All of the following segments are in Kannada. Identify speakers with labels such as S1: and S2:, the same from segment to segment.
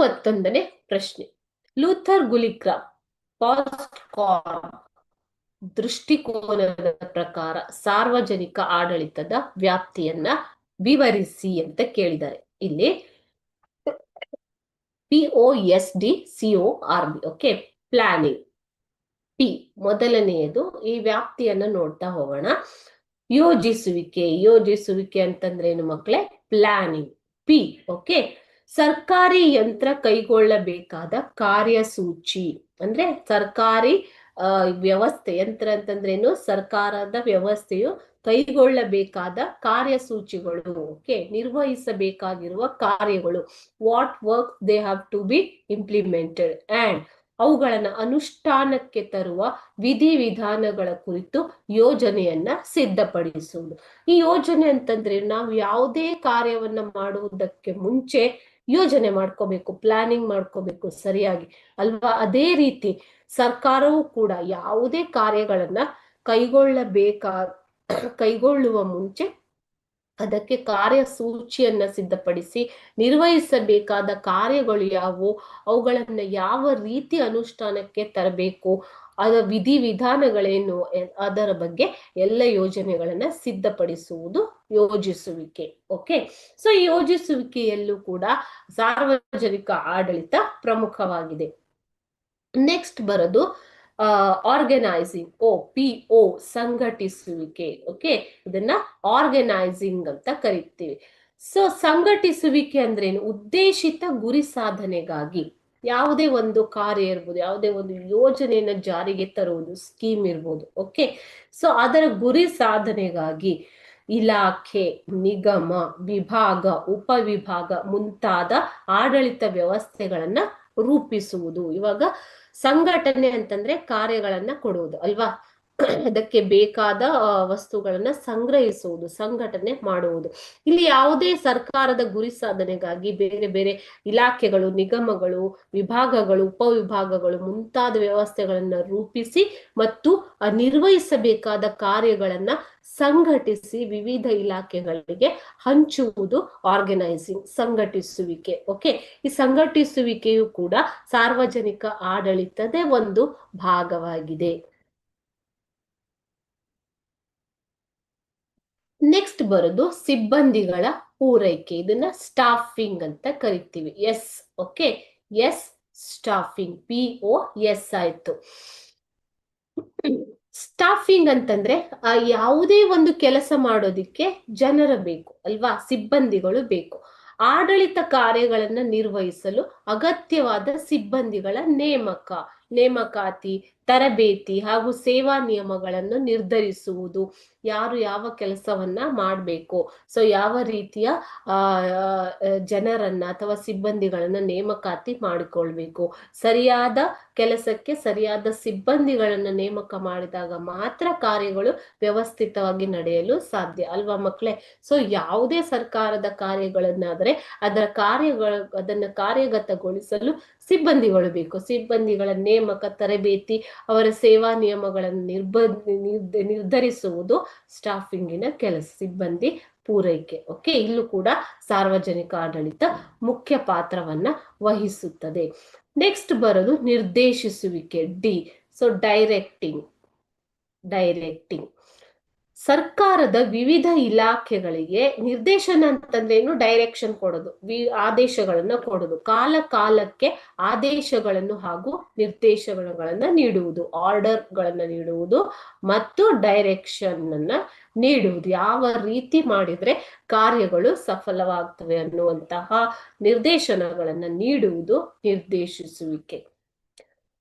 S1: ಮೂವತ್ತೊಂದನೇ ಪ್ರಶ್ನೆ. ಲೂಥರ್ ಗುಲಿಗ್ರಾಮ್ ಪಾಸ್ಟ್ ದೃಷ್ಟಿಕೋನದ ಪ್ರಕಾರ ಸಾರ್ವಜನಿಕ ಆಡಳಿತದ ವ್ಯಾಪ್ತಿಯನ್ನ ವಿವರಿಸಿ ಅಂತ ಕೇಳಿದ್ದಾರೆ. ಇಲ್ಲಿ P O S D CO R B okay planning P ಮೊದಲನೆಯದು ಈ ವ್ಯಾಪ್ತಿಯನ್ನ ನೋಡ್ತಾ ಹೋಗೋಣ. ಯೋಜಿಸುವಿಕೆ ಯೋಜಿಸುವಿಕೆ ಅಂತಂದ್ರೆ ಏನು ಮಕ್ಕಳೇ ಪ್ಲಾನಿಂಗ್ ಪಿ ಓಕೆ ಸರ್ಕಾರಿ ಯಂತ್ರ ಕೈಗೊಳ್ಳಬೇಕಾದ ಕಾರ್ಯಸೂಚಿ ಅಂದ್ರೆ ಸರ್ಕಾರಿ ವ್ಯವಸ್ಥೆ ಯಂತ್ರ ಅಂತಂದ್ರೇನು? ಸರ್ಕಾರದ ವ್ಯವಸ್ಥೆಯು ಕೈಗೊಳ್ಳಬೇಕಾದ ಕಾರ್ಯಸೂಚಿಗಳು, ಓಕೆ? ನಿರ್ವಹಿಸಬೇಕಾಗಿರುವ ಕಾರ್ಯಗಳು. What work they have to be implemented and ಅವುಗಳನ್ನು ಅನುಷ್ಠಾನಕ್ಕೆ ತರುವ ವಿಧಿವಿಧಾನಗಳ ಕುರಿತು ಯೋಜನೆಯನ್ನ ಸಿದ್ಧಪಡಿಸುವುದು. ಈ ಯೋಜನೆ ಅಂತಂದ್ರೆ ನಾವು ಯಾವುದೇ ಕಾರ್ಯವನ್ನ ಮಾಡುವುದಕ್ಕೆ ಮುಂಚೆ ಯೋಜನೆ ಮಾಡ್ಕೋಬೇಕು ಪ್ಲಾನಿಂಗ್ ಮಾಡ್ಕೋಬೇಕು ಸರಿಯಾಗಿ. ಅಲ್ವಾ? ಅದೇ ರೀತಿ ಸರ್ಕಾರವು ಕೂಡ ಯಾವುದೇ ಕಾರ್ಯಗಳನ್ನ ಕೈಗೊಳ್ಳಬೇಕಾ, ಕೈಗೊಳ್ಳುವ ಮುಂಚೆ ಅದಕ್ಕೆ ಕಾರ್ಯಸೂಚಿಯನ್ನ ಸಿದ್ಧಪಡಿಸಿ ನಿರ್ವಹಿಸಬೇಕಾದ ಕಾರ್ಯಗಳು ಯಾವುವು? ಅವುಗಳನ್ನ ಯಾವ ರೀತಿ ಅನುಷ್ಠಾನಕ್ಕೆ ತರಬೇಕು? ಅದ ವಿಧಿ ವಿಧಾನಗಳೇನು ಅದರ ಬಗ್ಗೆ ಎಲ್ಲ ಯೋಜನೆಗಳನ್ನ ಸಿದ್ಧಪಡಿಸುವುದು ಯೋಜಿಸುವಿಕೆ, ಓಕೆ? ಸೊ ಯೋಜಿಸುವಿಕೆಯಲ್ಲೂ ಕೂಡ ಸಾರ್ವಜನಿಕ ಆಡಳಿತ ಪ್ರಮುಖವಾಗಿದೆ. ನೆಕ್ಸ್ಟ್ ಬರೋದು ಆರ್ಗನೈಸಿಂಗ್ ಓ ಪಿ ಓ ಸಂಘಟಿಸುವಿಕೆ, ಓಕೆ? ಇದನ್ನ ಆರ್ಗನೈಸಿಂಗ್ ಅಂತ ಕರಿತೀವಿ. ಸೊ ಸಂಘಟಿಸುವಿಕೆ ಅಂದ್ರೇನು? ಉದ್ದೇಶಿತ ಗುರಿ ಸಾಧನೆಗಾಗಿ. ಯಾವುದೇ ಒಂದು ಕಾರ್ಯ ಇರ್ಬೋದು, ಯಾವುದೇ ಒಂದು ಯೋಜನೆಯನ್ನ ಜಾರಿಗೆ ತರುವುದು ಸ್ಕೀಮ್ ಇರ್ಬೋದು ಓಕೆ ಸೊ ಅದರ ಗುರಿ ಸಾಧನೆಗಾಗಿ ಇಲಾಖೆ, ನಿಗಮ, ವಿಭಾಗ, ಉಪವಿಭಾಗ ಮುಂತಾದ ಆಡಳಿತ ವ್ಯವಸ್ಥೆಗಳನ್ನ ರೂಪಿಸುವುದು. ಇವಾಗ ಸಂಘಟನೆ ಅಂತಂದ್ರೆ ಕಾರ್ಯಗಳನ್ನ ಕೊಡುವುದು, ಅಲ್ವಾ? ಅದಕ್ಕೆ ಬೇಕಾದ ವಸ್ತುಗಳನ್ನ ಸಂಗ್ರಹಿಸುವುದು, ಸಂಘಟನೆ ಮಾಡುವುದು. ಇಲ್ಲಿ ಯಾವುದೇ ಸರ್ಕಾರದ ಗುರಿ ಸಾಧನೆಗಾಗಿ ಬೇರೆ ಬೇರೆ ಇಲಾಖೆಗಳು, ನಿಗಮಗಳು, ವಿಭಾಗಗಳು, ಉಪವಿಭಾಗಗಳು ಮುಂತಾದ ವ್ಯವಸ್ಥೆಗಳನ್ನ ರೂಪಿಸಿ ಮತ್ತು ನಿರ್ವಹಿಸಬೇಕಾದ ಕಾರ್ಯಗಳನ್ನ ಸಂಘಟಿಸಿ ವಿವಿಧ ಇಲಾಖೆಗಳಿಗೆ ಹಂಚುವುದು ಆರ್ಗನೈಸಿಂಗ್ ಸಂಘಟಿಸುವಿಕೆ ಓಕೆ ಈ ಸಂಘಟಿಸುವಿಕೆಯು ಕೂಡ ಸಾರ್ವಜನಿಕ ಆಡಳಿತದ ಒಂದು ಭಾಗವಾಗಿದೆ. ನೆಕ್ಸ್ಟ್ ಬರೋದು ಸಿಬ್ಬಂದಿಗಳ ಪೂರೈಕೆ. ಇದನ್ನ ಸ್ಟಾಫಿಂಗ್ ಅಂತ ಕರಿತೀವಿ. S okay S staffing P O S ಆಯ್ತು. ಸ್ಟಾಫಿಂಗ್ ಅಂತಂದ್ರೆ ಯಾವುದೇ ಒಂದು ಕೆಲಸ ಮಾಡೋದಿಕ್ಕೆ ಜನರ ಬೇಕು, ಅಲ್ವಾ? ಸಿಬ್ಬಂದಿಗಳು ಬೇಕು. ಆಡಳಿತ ಕಾರ್ಯಗಳನ್ನ ನಿರ್ವಹಿಸಲು ಅಗತ್ಯವಾದ ಸಿಬ್ಬಂದಿಗಳ ನೇಮಕ. ನೇಮಕಾತಿ, ತರಬೇತಿ ಹಾಗೂ ಸೇವಾ ನಿಯಮಗಳನ್ನು ನಿರ್ಧರಿಸುವುದು. ಯಾರು ಯಾವ ಕೆಲಸವನ್ನ ಮಾಡಬೇಕು? ಸೊ ಯಾವ ರೀತಿಯ ಜನರನ್ನ ಅಥವಾ ಸಿಬ್ಬಂದಿಗಳನ್ನ ನೇಮಕಾತಿ ಮಾಡಿಕೊಳ್ಬೇಕು? ಸರಿಯಾದ ಕೆಲಸಕ್ಕೆ ಸರಿಯಾದ ಸಿಬ್ಬಂದಿಗಳನ್ನ ನೇಮಕ ಮಾಡಿದಾಗ ಮಾತ್ರ ಕಾರ್ಯಗಳು ವ್ಯವಸ್ಥಿತವಾಗಿ ನಡೆಯಲು ಸಾಧ್ಯ ಅಲ್ವಾ ಮಕ್ಕಳೇ ಸೊ ಯಾವುದೇ ಸರ್ಕಾರದ ಕಾರ್ಯಗಳನ್ನಾದರೆ ಅದರ ಕಾರ್ಯಗಳ, ಅದನ್ನ ಕಾರ್ಯಗತಗೊಳಿಸಲು ಸಿಬ್ಬಂದಿಗಳು ಬೇಕು. ಸಿಬ್ಬಂದಿಗಳ ನೇಮಕ ತರಬೇತಿ, ಅವರ ಸೇವಾ ನಿಯಮಗಳನ್ನು ನಿರ್ಬ ನಿರ್ಧರಿಸುವುದು ಸ್ಟಾಫಿಂಗಿನ ಕೆಲಸ, ಸಿಬ್ಬಂದಿ ಪೂರೈಕೆ. ಓಕೆ ಇಲ್ಲೂ ಕೂಡ ಸಾರ್ವಜನಿಕ ಆಡಳಿತ ಮುಖ್ಯ ಪಾತ್ರವನ್ನ ವಹಿಸುತ್ತದೆ. ನೆಕ್ಸ್ಟ್ ಬರೋದು ನಿರ್ದೇಶಿಸುವಿಕೆ ಡಿ ಸೊ ಡೈರೆಕ್ಟಿಂಗ್ ಡೈರೆಕ್ಟಿಂಗ್ ಸರ್ಕಾರದ ವಿವಿಧ ಇಲಾಖೆಗಳಿಗೆ ನಿರ್ದೇಶನ ಅಂತಂದ್ರೆ ಏನು ಡೈರೆಕ್ಷನ್ ಕೊಡೋದು, ವಿ, ಆದೇಶಗಳನ್ನ ಕೊಡೋದು, ಕಾಲ ಕಾಲಕ್ಕೆ ಆದೇಶಗಳನ್ನು ಹಾಗೂ ನಿರ್ದೇಶನಗಳನ್ನ ನೀಡುವುದು ಆರ್ಡರ್ ಗಳನ್ನ ನೀಡುವುದು ಮತ್ತು ಡೈರೆಕ್ಷನ್ ಅನ್ನ ನೀಡುವುದು. ಯಾವ ರೀತಿ ಮಾಡಿದ್ರೆ ಕಾರ್ಯಗಳು ಸಫಲವಾಗ್ತವೆ ಅನ್ನುವಂತಹ ನಿರ್ದೇಶನಗಳನ್ನ ನೀಡುವುದು, ನಿರ್ದೇಶಿಸುವಿಕೆ.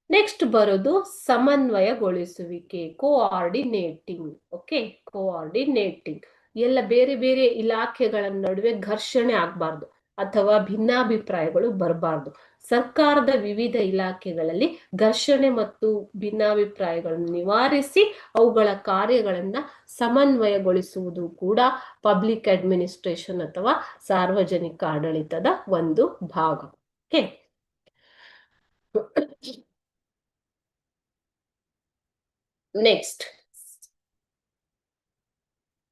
S1: ನೆಕ್ಸ್ಟ್ ಬರೋದು ಸಮನ್ವಯಗೊಳಿಸುವಿಕೆ ಕೋಆರ್ಡಿನೇಟಿಂಗ್ ಓಕೆ ಕೋಆರ್ಡಿನೇಟಿಂಗ್ ಎಲ್ಲ ಬೇರೆ ಬೇರೆ ಇಲಾಖೆಗಳ ನಡುವೆ ಘರ್ಷಣೆ ಆಗ್ಬಾರ್ದು ಅಥವಾ ಭಿನ್ನಾಭಿಪ್ರಾಯಗಳು ಬರಬಾರ್ದು. ಸರ್ಕಾರದ ವಿವಿಧ ಇಲಾಖೆಗಳಲ್ಲಿ ಘರ್ಷಣೆ ಮತ್ತು ಭಿನ್ನಾಭಿಪ್ರಾಯಗಳನ್ನು ನಿವಾರಿಸಿ ಅವುಗಳ ಕಾರ್ಯಗಳನ್ನ ಸಮನ್ವಯಗೊಳಿಸುವುದು ಕೂಡ ಪಬ್ಲಿಕ್ ಅಡ್ಮಿನಿಸ್ಟ್ರೇಷನ್ ಅಥವಾ ಸಾರ್ವಜನಿಕ ಆಡಳಿತದ ಒಂದು ಭಾಗ ಓಕೆ ನೆಕ್ಸ್ಟ್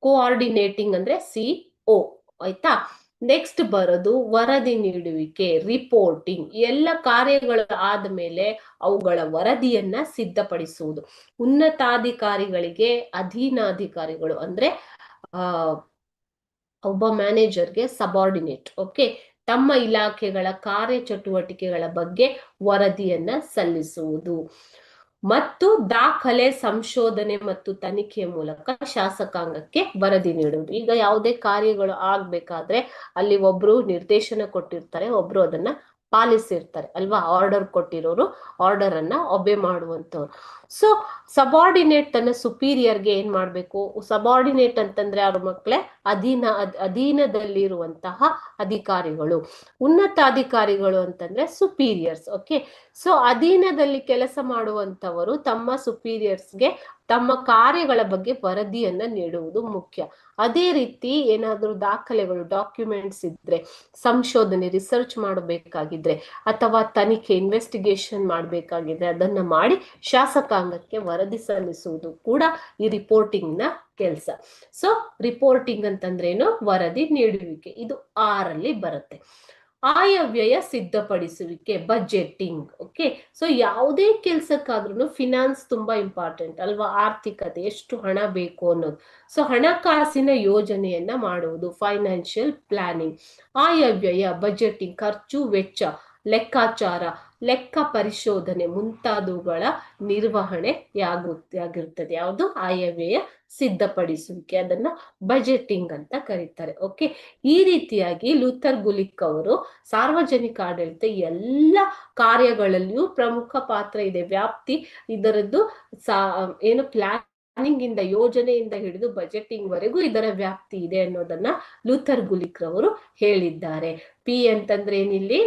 S1: ಕೋಆರ್ಡಿನೇಟಿಂಗ್ ಅಂದ್ರೆ ಸಿ ಓ ಆಯ್ತಾ? ನೆಕ್ಸ್ಟ್ ಬರೋದು ವರದಿ ನೀಡುವಿಕೆ ರಿಪೋರ್ಟಿಂಗ್ ಎಲ್ಲ ಕಾರ್ಯಗಳು ಆದ್ಮೇಲೆ ಅವುಗಳ ವರದಿಯನ್ನ ಸಿದ್ಧಪಡಿಸುವುದು. ಉನ್ನತಾಧಿಕಾರಿಗಳಿಗೆ, ಅಧೀನಾಧಿಕಾರಿಗಳು ಅಂದ್ರೆ ಒಬ್ಬ ಮ್ಯಾನೇಜರ್ಗೆ ಸಬಾರ್ಡಿನೇಟ್ ಓಕೆ ತಮ್ಮ ಇಲಾಖೆಗಳ ಕಾರ್ಯಚಟುವಟಿಕೆಗಳ ಬಗ್ಗೆ ವರದಿಯನ್ನ ಸಲ್ಲಿಸುವುದು. ಮತ್ತು ದಾಖಲೆ ಸಂಶೋಧನೆ ಮತ್ತು ತನಿಖೆಯ ಮೂಲಕ ಶಾಸಕಾಂಗಕ್ಕೆ ವರದಿ ನೀಡುವುದು. ಈಗ ಯಾವುದೇ ಕಾರ್ಯಗಳು ಆಗ್ಬೇಕಾದ್ರೆ ಅಲ್ಲಿ ಒಬ್ರು ನಿರ್ದೇಶನ ಕೊಟ್ಟಿರ್ತಾರೆ, ಒಬ್ರು ಅದನ್ನ ಪಾಲಿಸಿರ್ತಾರೆ ಅಲ್ವಾ? ಆರ್ಡರ್ ಕೊಟ್ಟಿರೋರು ಆರ್ಡರ್ ಅನ್ನ ಒಬ್ಬೆ ಮಾಡುವಂತವ್ರು ಸೊ ಸಬಾರ್ಡಿನೇಟ್ ಅನ್ನ ಸುಪೀರಿಯರ್ಗೆ ಏನ್ ಮಾಡ್ಬೇಕು? ಸಬಾರ್ಡಿನೇಟ್ ಅಂತಂದ್ರೆ ಅವ್ರ ಮಕ್ಕಳೇ ಅಧೀನ ಅಧೀನದಲ್ಲಿರುವಂತಹ ಅಧಿಕಾರಿಗಳು. ಉನ್ನತ ಅಧಿಕಾರಿಗಳು ಅಂತಂದ್ರೆ ಸುಪೀರಿಯರ್ಸ್ ಓಕೆ ಸೊ ಅಧೀನದಲ್ಲಿ ಕೆಲಸ ಮಾಡುವಂತವರು ತಮ್ಮ ಸುಪೀರಿಯರ್ಸ್ಗೆ ತಮ್ಮ ಕಾರ್ಯಗಳ ಬಗ್ಗೆ ವರದಿಯನ್ನ ನೀಡುವುದು ಮುಖ್ಯ. ಅದೇ ರೀತಿ ಏನಾದರೂ ದಾಖಲೆಗಳು ಡಾಕ್ಯುಮೆಂಟ್ಸ್ ಇದ್ರೆ, ಸಂಶೋಧನೆ ರಿಸರ್ಚ್ ಮಾಡಬೇಕಾಗಿದ್ರೆ, ಅಥವಾ ತನಿಖೆ ಇನ್ವೆಸ್ಟಿಗೇಷನ್ ಮಾಡಬೇಕಾಗಿದ್ರೆ ಅದನ್ನ ಮಾಡಿ ಶಾಸಕಾಂಗಕ್ಕೆ ವರದಿ ಸಲ್ಲಿಸುವುದು ಕೂಡ ಈ ರಿಪೋರ್ಟಿಂಗ್ನ ಕೆಲಸ ಸೊ ರಿಪೋರ್ಟಿಂಗ್ ಅಂತಂದ್ರೇನು ವರದಿ ನೀಡುವಿಕೆ. ಇದು ಆರಲ್ಲಿ ಬರುತ್ತೆ. ಆಯವ್ಯಯ ಸಿದ್ಧಪಡಿಸುವಿಕೆ ಬಜೆಟಿಂಗ್ ಓಕೆ ಸೊ ಯಾವುದೇ ಕೆಲ್ಸಕ್ಕಾದ್ರೂ ಫಿನಾನ್ಸ್ ತುಂಬಾ ಇಂಪಾರ್ಟೆಂಟ್ ಅಲ್ವಾ? ಆರ್ಥಿಕತೆ, ಎಷ್ಟು ಹಣ ಬೇಕು ಅನ್ನೋದು. ಸೊ ಹಣಕಾಸಿನ ಯೋಜನೆಯನ್ನ ಮಾಡುವುದು ಫೈನಾನ್ಷಿಯಲ್ ಪ್ಲಾನಿಂಗ್ ಆಯವ್ಯಯ ಬಜೆಟಿಂಗ್ ಖರ್ಚು, ವೆಚ್ಚ, ಲೆಕ್ಕಾಚಾರ. ಲೆಕ್ಕ ಪರಿಶೋಧನೆ ಮುಂತಾದವುಗಳ ನಿರ್ವಹಣೆಯಾಗುತ್ತೆ ಆಗಿರುತ್ತದೆ ಯಾವುದು? ಆಯವ್ಯಯ ಸಿದ್ಧಪಡಿಸುವಿಕೆ. ಅದನ್ನ ಬಜೆಟಿಂಗ್ ಅಂತ ಕರೀತಾರೆ. ಓಕೆ ಈ ರೀತಿಯಾಗಿ ಲೂಥರ್ ಗುಲಿಕ್ ಅವರು ಸಾರ್ವಜನಿಕ ಆಡಳಿತ ಎಲ್ಲ ಕಾರ್ಯಗಳಲ್ಲಿಯೂ ಪ್ರಮುಖ ಪಾತ್ರ ಇದೆ. ವ್ಯಾಪ್ತಿ ಇದರದ್ದು ಸಾ ಏನು ಪ್ಲಾನಿಂಗ್ ಇಂದ ಯೋಜನೆಯಿಂದ ಹಿಡಿದು ಬಜೆಟಿಂಗ್ ವರೆಗೂ ಇದರ ವ್ಯಾಪ್ತಿ ಇದೆ ಅನ್ನೋದನ್ನ ಲೂಥರ್ ಗುಲಿಕ್ ರವರು ಹೇಳಿದ್ದಾರೆ. ಪಿ ಅಂತಂದ್ರೆ ಏನಿಲ್ಲಿ?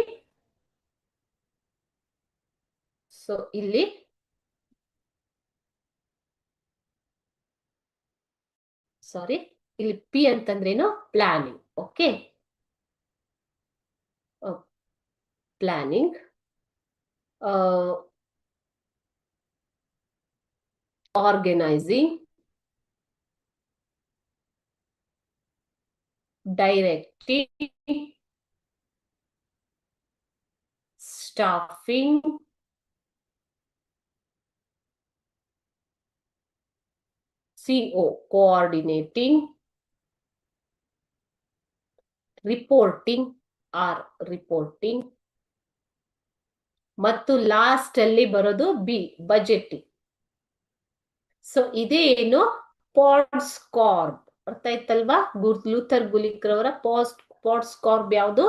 S1: ಸೊ ಇಲ್ಲಿ ಸಾರಿ ಇಲ್ಲಿ ಪಿ ಅಂತಂದ್ರೇನು? Planning okay planning organising directing staffing CO coordinating reporting R reporting ಮತ್ತು ಲಾಸ್ಟ್ ಅಲ್ಲಿ ಬರೋದು ಬಿ ಬಜೆಟಿಂಗ್ ಸೊ ಇದೇನು ಪಾಡ್ಸ್ ಕಾರ್ಬ್ ಅರ್ಥ ಆಯ್ತಲ್ವಾ? ಲೂಥರ್ ಗುಲಿಕ್ರವರ ಪಾಸ್ಟ್ ಪಾಡ್ಸ್ ಕಾರ್ಬ್ ಯಾವುದು?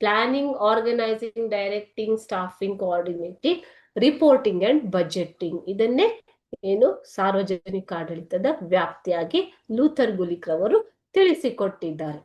S1: Planning organising directing staffing coordinating reporting and budgeting ಇದನ್ನೇ ಏನು ಸಾರ್ವಜನಿಕ ಆಡಳಿತದ ವ್ಯಾಪ್ತಿಯಾಗಿ ಲೂಥರ್ ಗುಲಿಕ್ ರವರು ತಿಳಿಸಿಕೊಟ್ಟಿದ್ದಾರೆ.